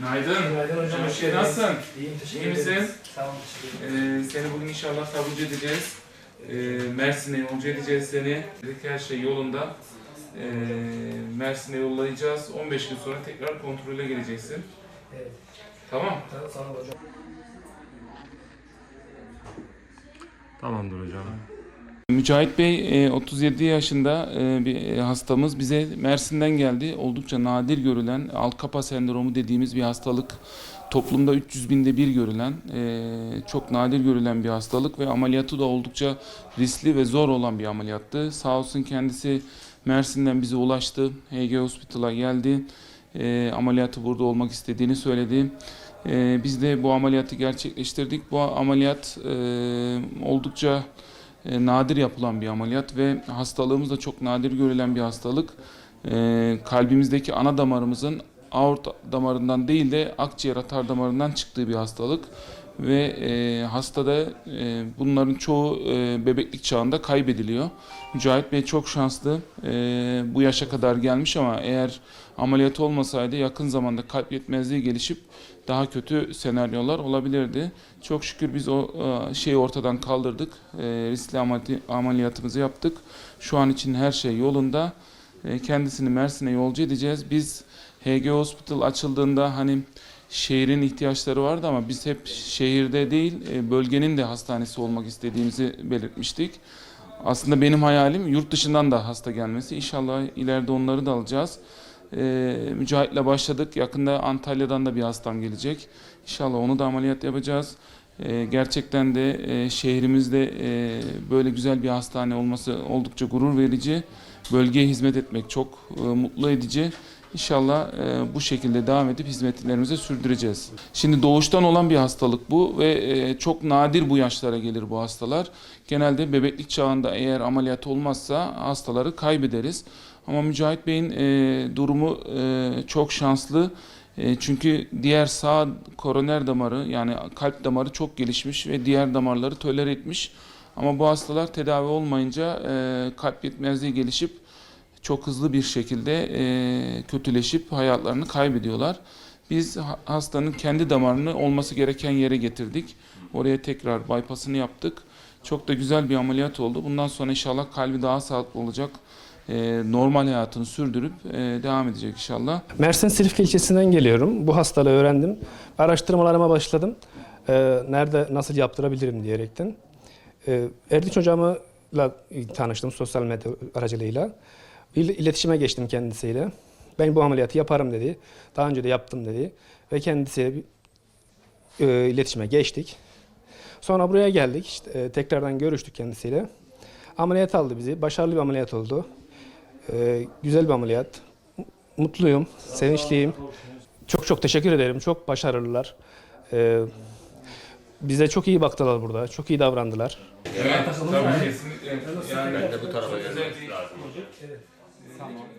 Günaydın. Günaydın hocam, hoş geldiniz. Nasılsın? İyiyim, teşekkür İyi misin? ederiz. Sağ olun, teşekkür ederim. Ee, seni bugün inşallah taburcu edeceğiz. Ee, Mersin'e yolcu edeceğiz seni. Dedik her şey yolunda. Ee, Mersin'e yollayacağız. 15 gün sonra tekrar kontrole geleceksin. Evet, Tamam. olun hocam. Tamamdır hocam. Mücahit Bey e, 37 yaşında e, bir e, hastamız bize Mersin'den geldi. Oldukça nadir görülen Alkapa sendromu dediğimiz bir hastalık. Toplumda 300 binde bir görülen, e, çok nadir görülen bir hastalık ve ameliyatı da oldukça riskli ve zor olan bir ameliyattı. Sağ olsun kendisi Mersin'den bize ulaştı. HG Hospital'a geldi. E, ameliyatı burada olmak istediğini söyledi. E, biz de bu ameliyatı gerçekleştirdik. Bu ameliyat e, oldukça e, nadir yapılan bir ameliyat ve hastalığımız da çok nadir görülen bir hastalık. E, kalbimizdeki ana damarımızın aort damarından değil de akciğer atar damarından çıktığı bir hastalık ve e, hastada e, bunların çoğu e, bebeklik çağında kaybediliyor. Mücahit Bey çok şanslı. E, bu yaşa kadar gelmiş ama eğer ameliyat olmasaydı yakın zamanda kalp yetmezliği gelişip daha kötü senaryolar olabilirdi. Çok şükür biz o e, şeyi ortadan kaldırdık. E, riskli ameli- ameliyatımızı yaptık. Şu an için her şey yolunda. E, Kendisini Mersin'e yolcu edeceğiz. Biz HG Hospital açıldığında hani şehrin ihtiyaçları vardı ama biz hep şehirde değil e, bölgenin de hastanesi olmak istediğimizi belirtmiştik. Aslında benim hayalim yurt dışından da hasta gelmesi. İnşallah ileride onları da alacağız. Ee, Mücahit'le başladık. Yakında Antalya'dan da bir hastam gelecek. İnşallah onu da ameliyat yapacağız. Ee, gerçekten de e, şehrimizde e, böyle güzel bir hastane olması oldukça gurur verici. Bölgeye hizmet etmek çok e, mutlu edici. İnşallah e, bu şekilde devam edip hizmetlerimizi sürdüreceğiz. Şimdi doğuştan olan bir hastalık bu ve e, çok nadir bu yaşlara gelir bu hastalar. Genelde bebeklik çağında eğer ameliyat olmazsa hastaları kaybederiz. Ama Mücahit Bey'in e, durumu e, çok şanslı. E, çünkü diğer sağ koroner damarı yani kalp damarı çok gelişmiş ve diğer damarları tolere etmiş. Ama bu hastalar tedavi olmayınca e, kalp yetmezliği gelişip çok hızlı bir şekilde e, kötüleşip hayatlarını kaybediyorlar. Biz ha- hastanın kendi damarını olması gereken yere getirdik. Oraya tekrar bypassını yaptık. Çok da güzel bir ameliyat oldu. Bundan sonra inşallah kalbi daha sağlıklı olacak. E, normal hayatını sürdürüp e, devam edecek inşallah. Mersin Silifke ilçesinden geliyorum. Bu hastalığı öğrendim. Araştırmalarıma başladım. Ee, nerede, nasıl yaptırabilirim diyerekten. Ee, Erdinç hocamla tanıştım sosyal medya aracılığıyla. İl- İletişime geçtim kendisiyle. Ben bu ameliyatı yaparım dedi. Daha önce de yaptım dedi. Ve kendisiyle bir, e, iletişime geçtik. Sonra buraya geldik. İşte, e, tekrardan görüştük kendisiyle. Ameliyat aldı bizi. Başarılı bir ameliyat oldu. Ee, güzel bir ameliyat. Mutluyum, sevinçliyim. Çok çok teşekkür ederim. Çok başarılılar. Ee, bize çok iyi baktılar burada. Çok iyi davrandılar. Evet, tabii kesinlikle. Yani Ben de bu tarafa gelmek özellikle- lazım. Tamam.